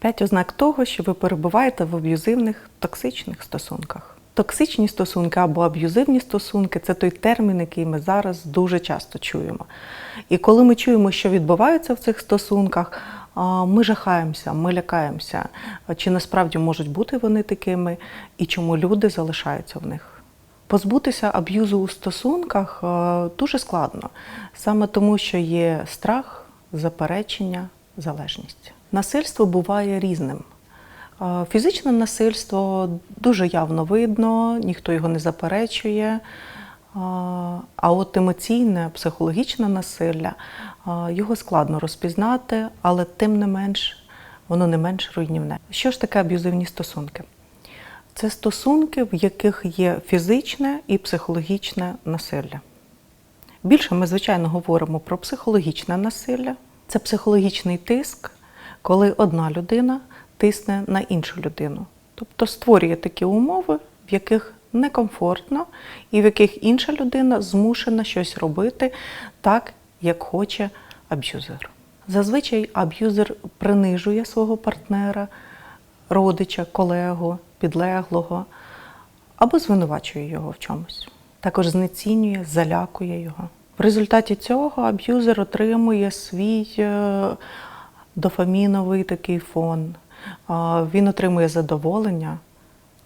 П'ять ознак того, що ви перебуваєте в аб'юзивних токсичних стосунках. Токсичні стосунки або аб'юзивні стосунки це той термін, який ми зараз дуже часто чуємо. І коли ми чуємо, що відбувається в цих стосунках, ми жахаємося, ми лякаємося, чи насправді можуть бути вони такими, і чому люди залишаються в них. Позбутися аб'юзу у стосунках дуже складно, саме тому, що є страх, заперечення, залежність. Насильство буває різним. Фізичне насильство дуже явно видно, ніхто його не заперечує. А от емоційне, психологічне насилля його складно розпізнати, але тим не менш воно не менш руйнівне. Що ж таке аб'юзивні стосунки? Це стосунки, в яких є фізичне і психологічне насилля. Більше ми, звичайно, говоримо про психологічне насилля. Це психологічний тиск, коли одна людина тисне на іншу людину. Тобто створює такі умови, в яких некомфортно і в яких інша людина змушена щось робити так, як хоче аб'юзер. Зазвичай аб'юзер принижує свого партнера, родича, колегу, підлеглого або звинувачує його в чомусь. Також знецінює, залякує його. В результаті цього аб'юзер отримує свій е, дофаміновий такий фон. Він отримує задоволення,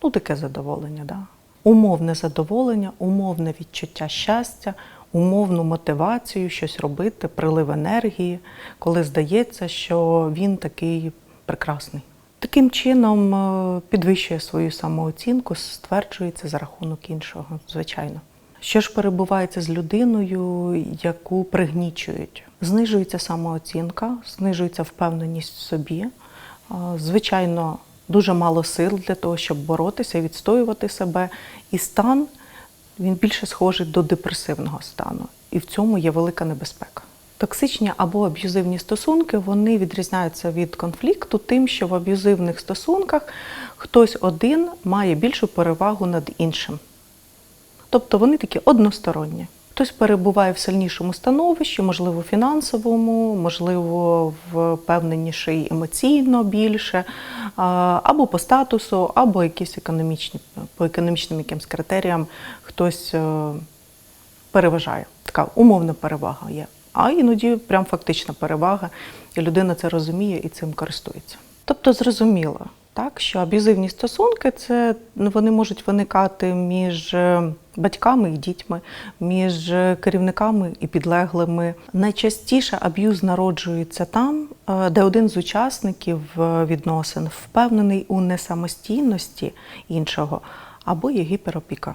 ну таке задоволення, да? умовне задоволення, умовне відчуття щастя, умовну мотивацію щось робити, прилив енергії, коли здається, що він такий прекрасний. Таким чином е, підвищує свою самооцінку, стверджується за рахунок іншого, звичайно. Що ж перебувається з людиною, яку пригнічують? Знижується самооцінка, знижується впевненість в собі. Е, Звичайно, дуже мало сил для того, щоб боротися, відстоювати себе. І стан він більше схожий до депресивного стану. І в цьому є велика небезпека. Токсичні або аб'юзивні стосунки вони відрізняються від конфлікту тим, що в аб'юзивних стосунках хтось один має більшу перевагу над іншим. Тобто вони такі односторонні. Хтось перебуває в сильнішому становищі, можливо, фінансовому, можливо, впевненіший емоційно більше, або по статусу, або якісь економічні, по економічним якимсь критеріям хтось е, переважає. Така умовна перевага є. А іноді прям фактична перевага, і людина це розуміє і цим користується. Тобто зрозуміло, так, що аб'юзивні стосунки це ну, вони можуть виникати між е, батьками і дітьми, між е, керівниками і підлеглими. Найчастіше аб'юз народжується там, е, де один з учасників відносин впевнений у несамостійності іншого або є гіперопіка.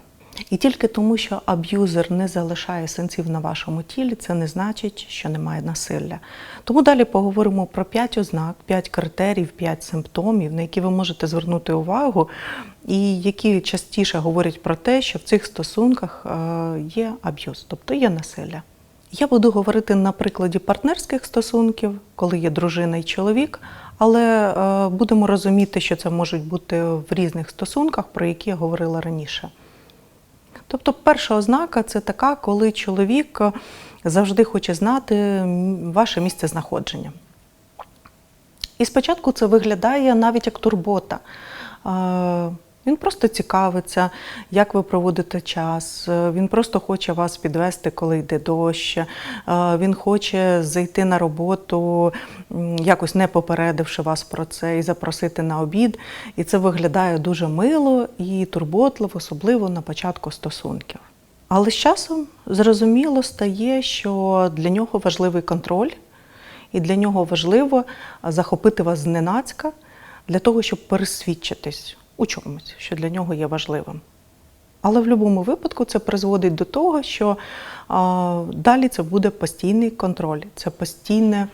І тільки тому, що аб'юзер не залишає синців на вашому тілі, це не значить, що немає насилля. Тому далі поговоримо про п'ять ознак, п'ять критеріїв, п'ять симптомів, на які ви можете звернути увагу, і які частіше говорять про те, що в цих стосунках е, є аб'юз, тобто є насилля. Я буду говорити на прикладі партнерських стосунків, коли є дружина і чоловік, але е, будемо розуміти, що це можуть бути в різних стосунках, про які я говорила раніше. Тобто, перша ознака це така, коли чоловік е, завжди хоче знати ваше місце знаходження. І спочатку це виглядає навіть як турбота. Він просто цікавиться, як ви проводите час. Е, Він просто хоче вас підвести, коли йде дощ. Е, Він хоче зайти на роботу, якось не попередивши вас про це, і запросити на обід. І це виглядає дуже мило і турботливо, особливо на початку стосунків. Але з часом зрозуміло стає, що для нього важливий контроль, і для нього важливо захопити вас зненацька для того, щоб пересвідчитись у чомусь, що для нього є важливим. Але в будь-якому випадку це призводить до того, що а, далі це буде постійний контроль, це постійне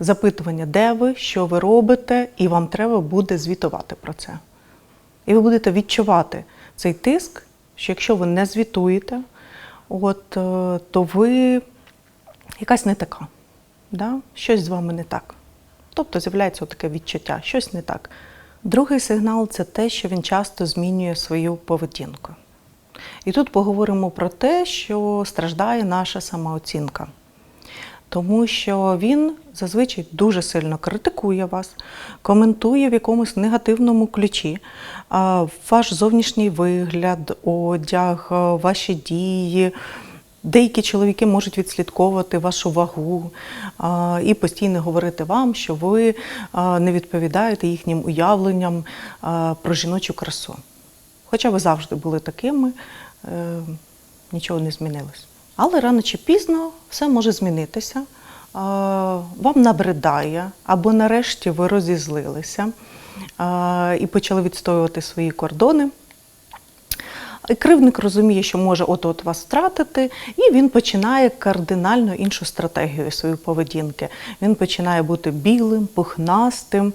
запитування, де ви, що ви робите, і вам треба буде звітувати про це. І ви будете відчувати цей тиск, що якщо ви не звітуєте, от, е, то ви якась не така. Да? Щось з вами не так. Тобто з'являється таке відчуття, щось не так. Другий сигнал це те, що він часто змінює свою поведінку. І тут поговоримо про те, що страждає наша самооцінка. Тому що він зазвичай дуже сильно критикує вас, коментує в якомусь негативному ключі ваш зовнішній вигляд, одяг, ваші дії. Деякі чоловіки можуть відслідковувати вашу вагу а, і постійно говорити вам, що ви а, не відповідаєте їхнім уявленням а, про жіночу красу. Хоча ви завжди були такими, е, нічого не змінилось. Але рано чи пізно все може змінитися. А, Вам набридає, або нарешті ви розізлилися а, і почали відстоювати свої кордони. І Кривник розуміє, що може от-от вас втратити, і він починає кардинально іншу стратегію своєї поведінки. Він починає бути білим, пухнастим.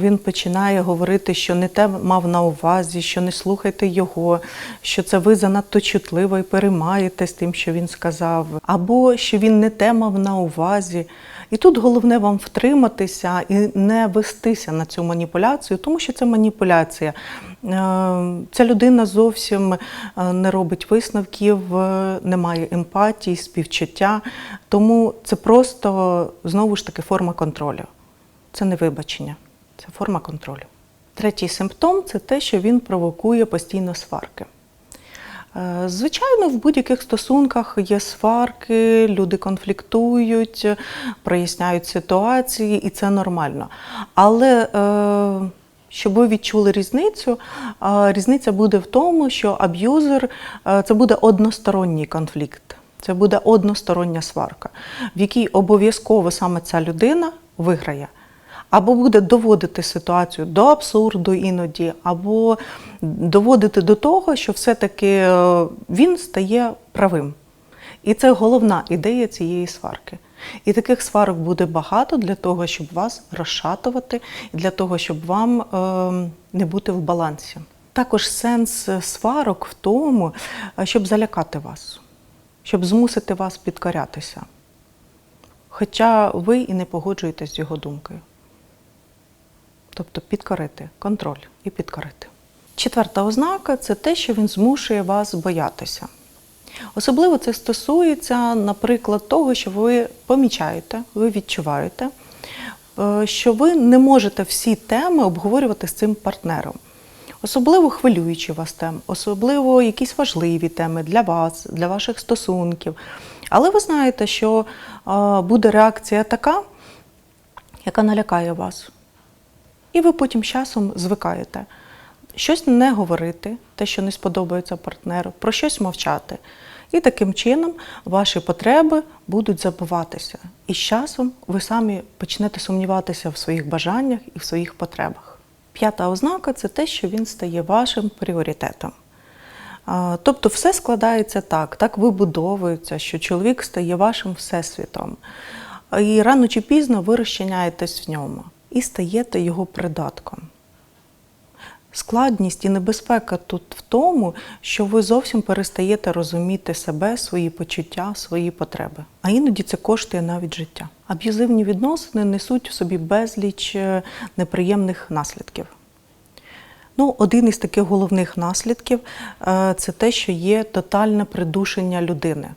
Він починає говорити, що не те мав на увазі, що не слухайте його, що це ви занадто чутливо і переймаєтесь тим, що він сказав, або що він не те мав на увазі. І тут головне вам втриматися і не вестися на цю маніпуляцію, тому що це маніпуляція. Е, Ця людина зовсім е, не робить висновків, е, не має емпатії, співчуття. Тому це просто знову ж таки форма контролю. Це не вибачення, це форма контролю. Третій симптом це те, що він провокує постійно сварки. Е, Звичайно, в будь-яких стосунках є сварки, люди конфліктують, проясняють ситуації, і це нормально. Але е, щоб ви відчули різницю, е, різниця буде в тому, що аб'юзер це буде односторонній конфлікт, це буде одностороння сварка, в якій обов'язково саме ця людина виграє. Або буде доводити ситуацію до абсурду іноді, або доводити до того, що все-таки е, він стає правим. І це головна ідея цієї сварки. І таких сварок буде багато для того, щоб вас розшатувати, для того, щоб вам е, не бути в балансі. Також сенс сварок в тому, е, щоб залякати вас, щоб змусити вас підкорятися. Хоча ви і не погоджуєтесь з його думкою. Тобто підкорити, контроль і підкорити. Четверта ознака це те, що він змушує вас боятися. Особливо це стосується, наприклад, того, що ви помічаєте, ви відчуваєте, е, що ви не можете всі теми обговорювати з цим партнером. Особливо хвилюючі вас теми, особливо якісь важливі теми для вас, для ваших стосунків. Але ви знаєте, що е, буде реакція така, яка налякає вас. І ви потім часом звикаєте. Щось не говорити, те, що не сподобається партнеру, про щось мовчати. І таким чином ваші потреби будуть забуватися. І з часом ви самі почнете сумніватися в своїх бажаннях і в своїх потребах. П'ята ознака це те, що він стає вашим пріоритетом. Тобто все складається так, так вибудовується, що чоловік стає вашим всесвітом. І рано чи пізно ви розчиняєтесь в ньому і стаєте його придатком. Складність і небезпека тут в тому, що ви зовсім перестаєте розуміти себе, свої почуття, свої потреби. А іноді це коштує навіть життя. Аб'юзивні відносини несуть в собі безліч е, неприємних наслідків. Ну, один із таких головних наслідків е, це те, що є тотальне придушення людини.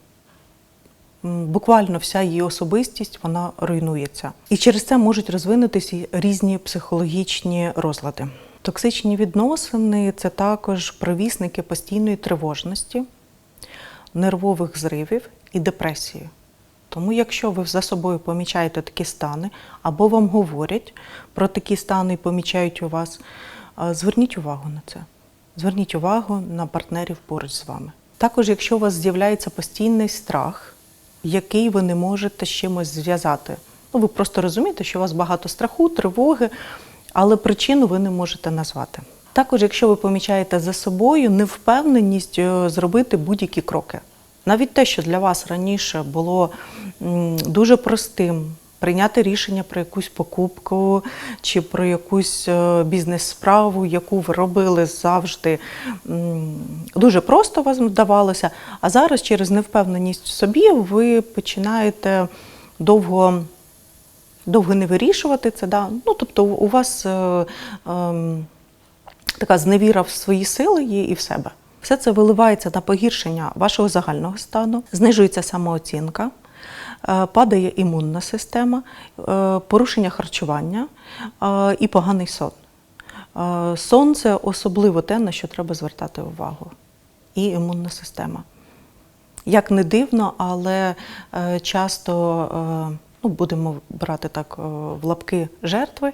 Буквально вся її особистість вона руйнується. І через це можуть розвинутися різні психологічні розлади. Токсичні відносини це також провісники постійної тривожності, нервових зривів і депресії. Тому, якщо ви за собою помічаєте такі стани, або вам говорять про такі стани і помічають у вас, зверніть увагу на це. Зверніть увагу на партнерів поруч з вами. Також, якщо у вас з'являється постійний страх, який ви не можете з чимось зв'язати. Ну, ви просто розумієте, що у вас багато страху, тривоги, але причину ви не можете назвати. Також, якщо ви помічаєте за собою невпевненість е, зробити будь-які кроки. Навіть те, що для вас раніше було дуже простим прийняти рішення про якусь покупку чи про якусь е, бізнес-справу, яку ви робили завжди дуже просто вам здавалося, а зараз через невпевненість в собі ви починаєте довго довго не вирішувати це. Да? Ну, тобто у вас е, ем, така зневіра в свої сили є і в себе. Все це виливається на погіршення вашого загального стану, знижується самооцінка, е, падає імунна система, е, порушення харчування е, і поганий сон. Е, Сон це особливо те, на що треба звертати увагу. І імунна система. Як не дивно, але е, часто е, ну, будемо брати так е, в лапки жертви е,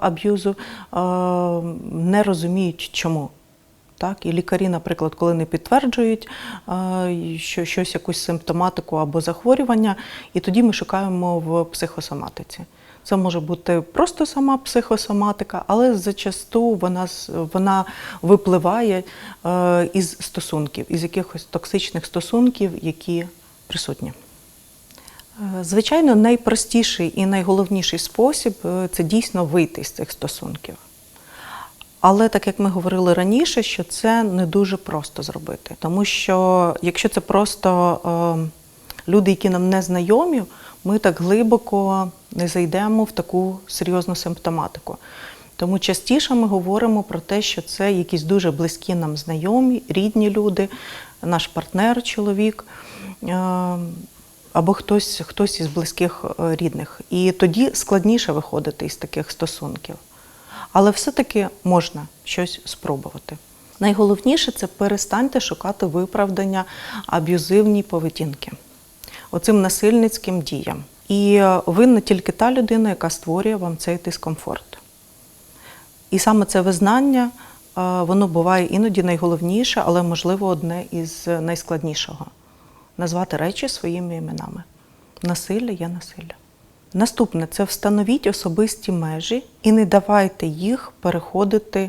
аб'юзу, е, не розуміють чому. Так, і лікарі, наприклад, коли не підтверджують е, що щось, якусь симптоматику або захворювання, і тоді ми шукаємо в психосоматиці. Це може бути просто сама психосоматика, але зачасту вона, вона випливає е, із стосунків, із якихось токсичних стосунків, які присутні. Е, Звичайно, найпростіший і найголовніший спосіб це дійсно вийти з цих стосунків. Але так як ми говорили раніше, що це не дуже просто зробити. Тому що якщо це просто е, люди, які нам не знайомі, ми так глибоко не зайдемо в таку серйозну симптоматику. Тому частіше ми говоримо про те, що це якісь дуже близькі нам знайомі, рідні люди, наш партнер, чоловік. е, Або хтось, хтось із близьких е, рідних. І тоді складніше виходити із таких стосунків. Але все-таки можна щось спробувати. Найголовніше це перестаньте шукати виправдання аб'юзивній поведінки, оцим насильницьким діям. І е, винна тільки та людина, яка створює вам цей дискомфорт. І саме це визнання, е, воно буває іноді найголовніше, але, можливо, одне із найскладнішого назвати речі своїми іменами. Насилля є насилля. Наступне це встановіть особисті межі і не давайте їх переходити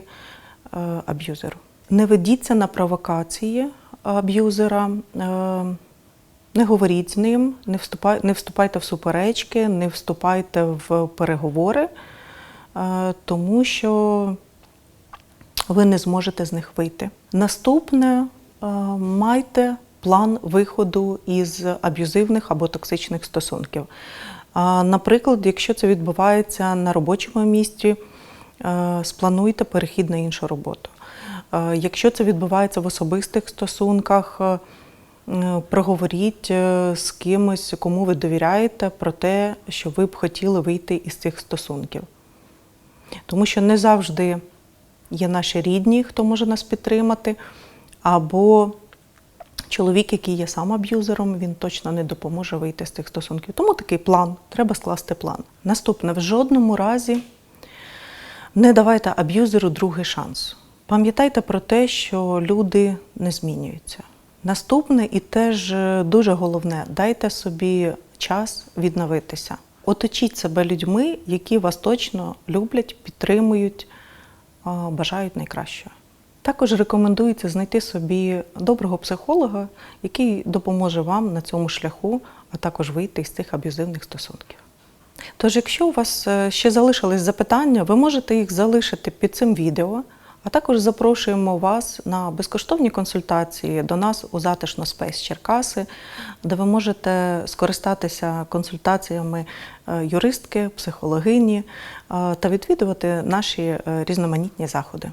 е, аб'юзеру. Не ведіться на провокації аб'юзера, е, не говоріть з ним, не, вступай, не вступайте в суперечки, не вступайте в переговори, е, тому що ви не зможете з них вийти. Наступне майте план виходу із аб'юзивних або токсичних стосунків. Наприклад, якщо це відбувається на робочому місці, е, сплануйте перехід на іншу роботу. Е, Якщо це відбувається в особистих стосунках, е, проговоріть з кимось, кому ви довіряєте, про те, що ви б хотіли вийти із цих стосунків. Тому що не завжди є наші рідні, хто може нас підтримати, або чоловік, який є сам аб'юзером, він точно не допоможе вийти з цих стосунків. Тому такий план, треба скласти план. Наступне, в жодному разі не давайте аб'юзеру другий шанс. Пам'ятайте про те, що люди не змінюються. Наступне і теж е, дуже головне, дайте собі час відновитися. Оточіть себе людьми, які вас точно люблять, підтримують, бажають найкращого. Також рекомендується знайти собі доброго психолога, який допоможе вам на цьому шляху, а також вийти з цих аб'юзивних стосунків. Тож, якщо у вас е, ще залишились запитання, ви можете їх залишити під цим відео, а також запрошуємо вас на безкоштовні консультації до нас у затишно Спейс Черкаси, де ви можете скористатися консультаціями е, юристки, психологині е, та відвідувати наші різноманітні заходи.